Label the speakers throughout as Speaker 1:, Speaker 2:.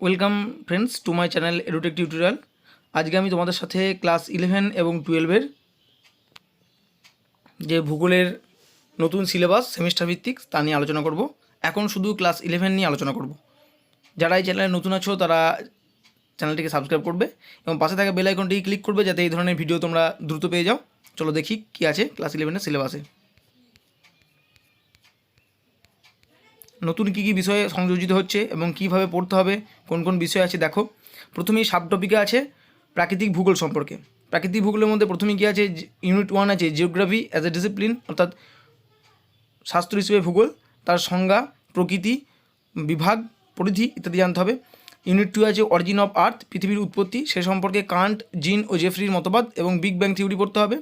Speaker 1: Welcome friends to my channel Edutech tutorial আজকে আমি তোমাদের সাথে ক্লাস ইলেভেন এবং টুয়েলভের যে ভূগোলের নতুন সিলেবাস সেমিস্টার ভিত্তিক, তা নিয়ে আলোচনা করব। এখন শুধু ক্লাস ইলেভেন নিয়ে আলোচনা করব। যারা এই চ্যানেলে নতুন আছো, তারা চ্যানেলটিকে সাবস্ক্রাইব করবে এবং পাশে থাকা বেল আইকনটি ক্লিক করবে, যাতে এই ধরনের ভিডিও তোমরা দ্রুত পেয়ে যাও। চলো দেখি কী আছে ক্লাস ইলেভেনের সিলেবাসে নতুন কী কী বিষয়ে সংযোজিত হচ্ছে এবং কীভাবে পড়তে হবে, কোন কোন বিষয় আছে, দেখো। প্রথমেই সাব টপিকে আছে প্রাকৃতিক ভূগোল সম্পর্কে। প্রাকৃতিক ভূগোলের মধ্যে প্রথমে কী আছে? ইউনিট ওয়ান আছে জিওগ্রাফি অ্যাজ এ ডিসিপ্লিন অর্থাৎ শাস্ত্র হিসেবে ভূগোল, তার সংজ্ঞা, প্রকৃতি, বিভাগ, পরিধি ইত্যাদি জানতে হবে। ইউনিট টু আছে অরিজিন অফ আর্থ পৃথিবীর উৎপত্তি, সে সম্পর্কে কান্ট, জিন ও জেফরির মতবাদ এবং বিগ ব্যাং থিওরি পড়তে হবে।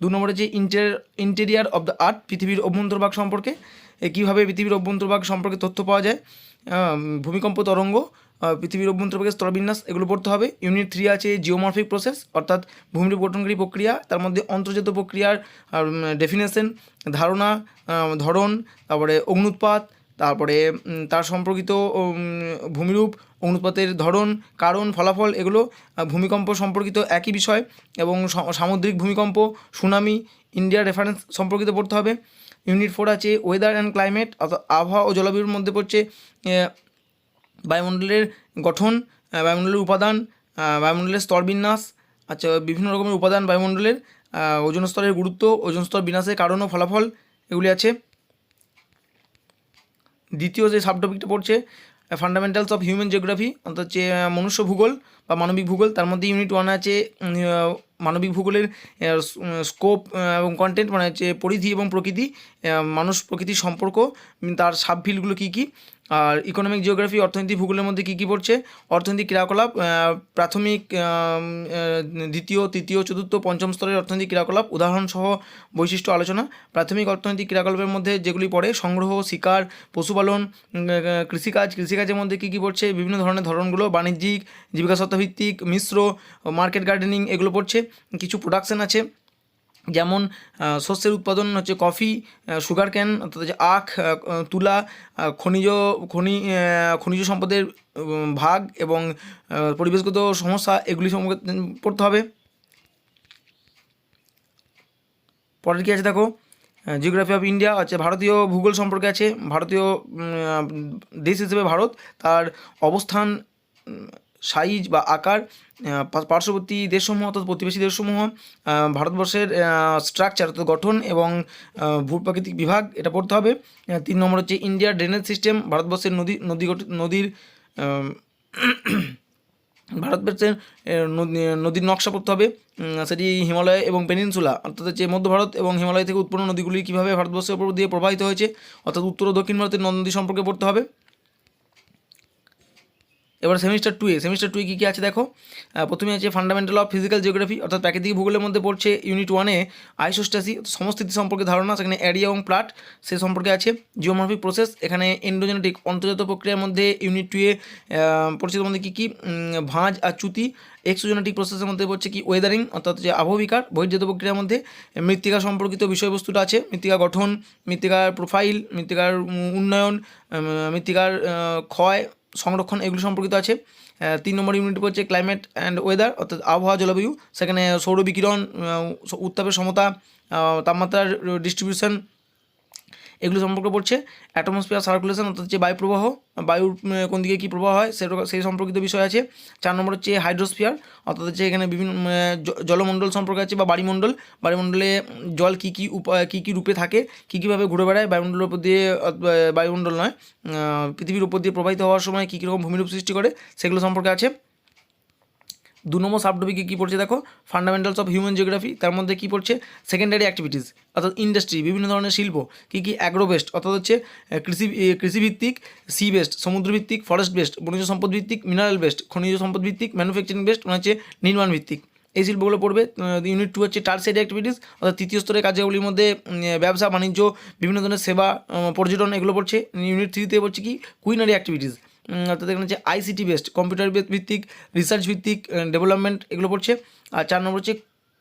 Speaker 1: দু নম্বরে যে inter interior of the earth পৃথিবীর অভ্যন্তরভাগ সম্পর্কে। কীভাবে পৃথিবীর অভ্যন্তরভাগ সম্পর্কে তথ্য পাওয়া যায়? ভূমিকম্প, তরঙ্গ পৃথিবীর অভ্যন্তরভাগের স্তরবিন্যাস এগুলো পড়তে হবে। ইউনিট থ্রি আছে জিওমরফিক প্রসেস অর্থাৎ ভূমিরূপ গঠনকারী প্রক্রিয়া, তার মধ্যে অন্তর্জাত প্রক্রিয়ার ডেফিনেশন ধারণা ধরন, তারপরে অগ্নুৎপাত, তারপরে তার সম্পর্কিত ভূমিরূপ অনুপাতের ধরন, কারণ, ফলাফল, এগুলো ভূমিকম্প সম্পর্কিত একই বিষয়, এবং সামুদ্রিক ভূমিকম্প, সুনামি, ইন্ডিয়া রেফারেন্স সম্পর্কিত পড়তে হবে। ইউনিট ফোর আছে ওয়েদার অ্যান্ড ক্লাইমেট অর্থাৎ আবহাওয়া ও জলবায়ুর মধ্যে পড়ছে বায়ুমণ্ডলের গঠন বায়ুমণ্ডলের উপাদান বায়ুমণ্ডলের স্তরবিন্যাস আচ্ছা বিভিন্ন রকমের উপাদান বায়ুমণ্ডলের ওজন স্তরের গুরুত্ব, ওজন স্তর বিন্যাসের কারণ ও ফলাফল এগুলি আছে। দ্বিতীয় যে সাবটপিকটা পড়ছে ফান্ডামেন্টালস অফ হিউম্যান জিওগ্রাফি অর্থাৎ হচ্ছে মনুষ্য ভূগোল বা মানবিক ভূগোল, তার মধ্যে ইউনিট ওয়ান আছে মানবিক ভূগোলের স্কোপ এবং কন্টেন্ট মানে হচ্ছে পরিধি এবং প্রকৃতি মানুষ প্রকৃতির সম্পর্ক তার সাবফিল্ডগুলো কী কী আর ইকোনমিক জিওগ্রাফি অর্থনীতি ভূগোলের মধ্যে কী কী পড়ছে? অর্থনৈতিক ক্রিয়াকলাপ প্রাথমিক দ্বিতীয়, তৃতীয়, চতুর্থ, পঞ্চম স্তরের অর্থনৈতিক ক্রিয়াকলাপ, উদাহরণসহ বৈশিষ্ট্য আলোচনা। প্রাথমিক অর্থনৈতিক ক্রিয়াকলাপের মধ্যে যেগুলি পড়ে, সংগ্রহ, শিকার, পশুপালন কৃষিকাজ, কৃষিকাজের মধ্যে কী কী পড়ছে? বিভিন্ন ধরনের ধরনগুলো, বাণিজ্যিক, জীবিকা সত্তাভিত্তিক মিশ্র, মার্কেট গার্ডেনিং, এগুলো পড়ছে। কিছু প্রোডাকশন আছে। যেমন শস্যের উৎপাদন হচ্ছে কফি সুগার ক্যান, অর্থাৎ হচ্ছে আখ তুলা খনিজ, খনি খনিজ সম্পদের ভাগ এবং পরিবেশগত সমস্যা এগুলি সম্পর্কে পড়তে হবে। পরের কী আছে দেখো? জিওগ্রাফি অফ ইন্ডিয়া আছে, ভারতীয় ভূগোল সম্পর্কে আছে, ভারতীয় দেশ হিসেবে ভারত, তার অবস্থান সাইজ বা আকার পার্শ্ববর্তী দেশসমূহ অর্থাৎ প্রতিবেশী দেশসমূহ ভারতবর্ষের স্ট্রাকচার অর্থাৎ গঠন এবং ভূপ্রাকৃতিক বিভাগ, এটা পড়তে হবে। তিন নম্বর হচ্ছে ইন্ডিয়ার ড্রেনেজ সিস্টেম ভারতবর্ষের নদী নদী নদীর ভারতবর্ষের নদীর নকশা পড়তে হবে। সেটি হিমালয় এবং পেনিনসুলা, অর্থাৎ হচ্ছে মধ্য ভারত এবং হিমালয় থেকে উৎপন্ন নদীগুলি কীভাবে ভারতবর্ষের উপর দিয়ে প্রবাহিত হয়েছে, অর্থাৎ উত্তর ও দক্ষিণ ভারতের নদী সম্পর্কে পড়তে হবে। এবার সেমিস্টার টুয়ে সেমিস্টার টুয়ে কী কী আছে দেখো? প্রথমে আছে ফান্ডামেন্টাল অফ ফিজিক্যাল জিওগ্রাফি অর্থাৎ প্রাকৃতিক ভূগোলের মধ্যে পড়ছে ইউনিট ওয়ানে আইসোস্টাসি সমস্থিতি সম্পর্কে ধারণা, সেখানে এরিয়া এবং প্লাট সে সম্পর্কে আছে জিওমরফিক প্রসেস এখানে এন্ডোজেনেটিক অন্তর্জাত প্রক্রিয়ার মধ্যে ইউনিট টুয়ে তার মধ্যে কী কী? ভাঁজ আর চ্যুতি এক্সোজেনেটিক প্রসেসের মধ্যে পড়ছে কি? ওয়েদারিং অর্থাৎ যে আবহবিকার, বহির্জাত প্রক্রিয়ার মধ্যে মৃত্তিকা সম্পর্কিত বিষয়বস্তুটা আছে, মৃত্তিকা গঠন, মৃত্তিকার প্রোফাইল মৃত্তিকার উন্নয়ন মৃত্তিকার ক্ষয় সংরক্ষণ এগুলো সম্পর্কিত আছে। তিন নম্বর ইউনিট হচ্ছে ক্লাইমেট অ্যান্ড ওয়েদার অর্থাৎ আবহাওয়া, জলবায়ু। সেখানে সৌর বিকিরণ উত্তাপের সমতা তাপমাত্রার ডিস্ট্রিবিউশন এগুলো সম্পর্কে পড়ছে অ্যাটমসফিয়ার সার্কুলেশন অর্থাৎ হচ্ছে বায়ু প্রবাহ বায়ুর কোন দিকে কী প্রবাহ হয়, সেটা, সেই সম্পর্কিত বিষয় আছে। চার নম্বর হচ্ছে হাইড্রোস্ফিয়ার অর্থাৎ হচ্ছে এখানে বিভিন্ন জলমণ্ডল সম্পর্কে আছে বা বাড়িমণ্ডল। বাড়িমণ্ডলে জল কী কী উপায় কী কী রূপে থাকে, কী কীভাবে ঘুরে বেড়ায়, বায়ুমণ্ডলের উপর দিয়ে বায়ুমণ্ডল নয় পৃথিবীর উপর দিয়ে প্রবাহিত হওয়ার সময় কী কী রকম ভূমিরূপ সৃষ্টি করে, সেগুলো সম্পর্কে আছে। দু নম্বর সাবটপিকে কী পড়ছে দেখো? ফান্ডামেন্টালস অফ হিউম্যান জিওগ্রাফি তার মধ্যে কী পড়ছে? সেকেন্ডারি অ্যাক্টিভিটিস অর্থাৎ ইন্ডাস্ট্রি বিভিন্ন ধরনের শিল্প, কী কী অ্যাগ্রো বেস্ট অর্থাৎ হচ্ছে কৃষি কৃষিভিত্তিক সি বেস্ট সমুদ্রভিত্তিক ফরেস্ট বেস্ট বনজ সম্পদ ভিত্তিক মিনারেল বেস্ট খনিজ সম্পদ ভিত্তিক ম্যানুফ্যাকচারিং বেস্ট মানে হচ্ছে নির্মাণ ভিত্তিক। এই শিল্পগুলো পড়বে ইউনিট টু হচ্ছে টার্সারি অ্যাক্টিভিটিস অর্থাৎ তৃতীয় স্তরের কার্যগুলির মধ্যে ব্যবসা, বাণিজ্য, বিভিন্ন ধরনের সেবা পর্যটন, এগুলো পড়ছে। ইউনিট থ্রিতে পড়ছে কি? কুইনারি অ্যাক্টিভিটিস অর্থাৎ এখানে হচ্ছে আইসিটি বেস্ট কম্পিউটার ভিত্তিক রিসার্চ ভিত্তিক ডেভেলপমেন্ট এগুলো পড়ছে। আর চার নম্বর হচ্ছে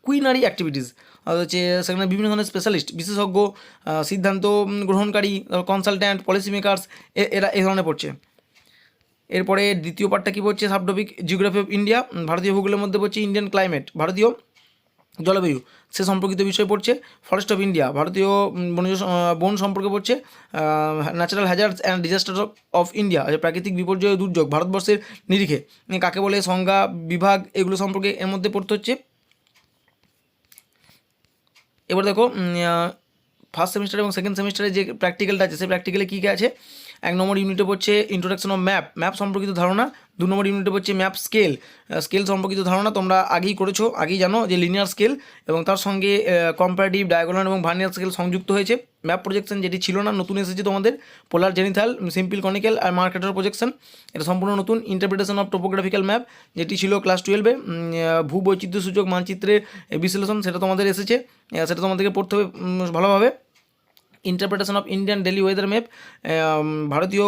Speaker 1: কুইনারি অ্যাক্টিভিটিস হচ্ছে সেখানে বিভিন্ন ধরনের স্পেশালিস্ট বিশেষজ্ঞ সিদ্ধান্ত গ্রহণকারী কনসালট্যান্ট পলিসি মেকার্স এরা এই ধরনের পড়ছে। এরপরে দ্বিতীয় পার্টটা কী পড়ছে? সাবটপিক জিওগ্রাফি অফ ইন্ডিয়া ভারতীয় ভূগোলের মধ্যে পড়ছে ইন্ডিয়ান ক্লাইমেট ভারতীয়। জলবায়ু, সে সম্পর্কিত বিষয় পড়ছে। ফরেস্ট অফ ইন্ডিয়া ভারতীয় বনজ বন সম্পর্কে পড়ছে। Natural hazards and disaster of India প্রাকৃতিক বিপর্যয় দুর্যোগ, ভারতবর্ষের নিরিখে। কাকে বলে সংজ্ঞা, বিভাগ, এগুলো সম্পর্কে এর মধ্যে পড়তে হচ্ছে। এবার দেখো ফার্স্ট সেমিস্টার এবং সেকেন্ড সেমিস্টারে যে প্র্যাকটিক্যালটা আছে সেই প্র্যাকটিক্যালে কী কী আছে? এক নম্বর ইউনিটে পড়ছে ইন্ট্রোডাকশন অফ ম্যাপ ম্যাপ সম্পর্কিত ধারণা, দু নম্বর ইউনিটে পড়ছে ম্যাপ স্কেল স্কেল সম্পর্কিত ধারণা তোমরা আগেই করেছ, আগেই জানো যে লিনিয়ার স্কেল এবং তার সঙ্গে কম্পারেটিভ ডায়াগোনাল এবং ভার্নিয়ার স্কেল সংযুক্ত হয়েছে। ম্যাপ প্রজেকশন যেটি ছিল না, নতুন এসেছে তোমাদের পোলার জেনিথাল সিম্পল কনিক্যাল আর মার্কেটার প্রজেকশন এটা সম্পূর্ণ নতুন ইন্টারপ্রিটেশন অফ টোপোগ্রাফিক্যাল ম্যাপ যেটি ছিল ক্লাস টুয়েলভে ভূ বৈচিত্র্য সূচক মানচিত্রের বিশ্লেষণ সেটা তোমাদের এসেছে সেটা তোমাদেরকে পড়তে হবে ভালোভাবে। Interpretation of Indian daily weather map ভারতীয়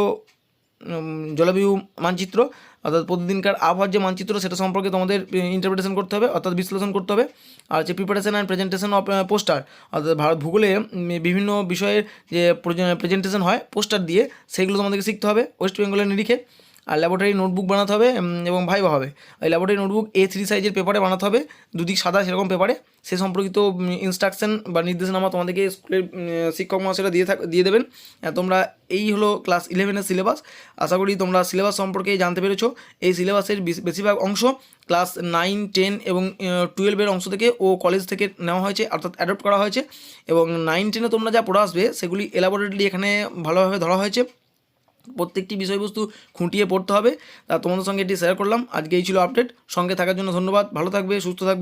Speaker 1: জলবায়ু মানচিত্র অর্থাৎ প্রতিদিনকার আবহাওয়ার যে মানচিত্র সেটা সম্পর্কে তোমাদের ইন্টারপ্রিটেশন করতে হবে, অর্থাৎ বিশ্লেষণ করতে হবে। আর হচ্ছে preparation and presentation of poster অর্থাৎ ভারত ভূগোলে বিভিন্ন বিষয়ের যে প্রেজেন্টেশন হয় পোস্টার দিয়ে, সেগুলো তোমাদেরকে শিখতে হবে ওয়েস্ট বেঙ্গলের নিরিখে। আর ল্যাবরেটরি নোটবুক বানাতে হবে এবং ভাইবা হবে। ওই ল্যাবরেটরি নোটবুক এ থ্রি সাইজের পেপারে বানাতে হবে, দুদিক সাদা সেরকম পেপারে সে সম্পর্কিত ইনস্ট্রাকশন বা নির্দেশনামা তোমাদেরকে স্কুলের শিক্ষক মহাশয়রা দিয়ে থাক, দিয়ে দেবেন। তোমরা এই হলো ক্লাস ইলেভেনের সিলেবাস আশা করি তোমরা সিলেবাস সম্পর্কে জানতে পেরেছ। এই সিলেবাসের বেশি- বেশিরভাগ অংশ ক্লাস নাইন টেন এবং টুয়েলভের অংশ থেকে ও কলেজ থেকে নেওয়া হয়েছে, অর্থাৎ অ্যাডপ্ট করা হয়েছে। এবং নাইন টেনে তোমরা যা পড়ে আসবে, সেগুলি এলাবোরেটলি এখানে ভালোভাবে ধরা হয়েছে। প্রত্যেকটি বিষয়বস্তু খুঁটিয়ে পড়তে হবে। তা তোমাদের সঙ্গে এটি শেয়ার করলাম। আজকে এই ছিল আপডেট সঙ্গে থাকার জন্য ধন্যবাদ। ভালো থাকবে, সুস্থ থাকবে।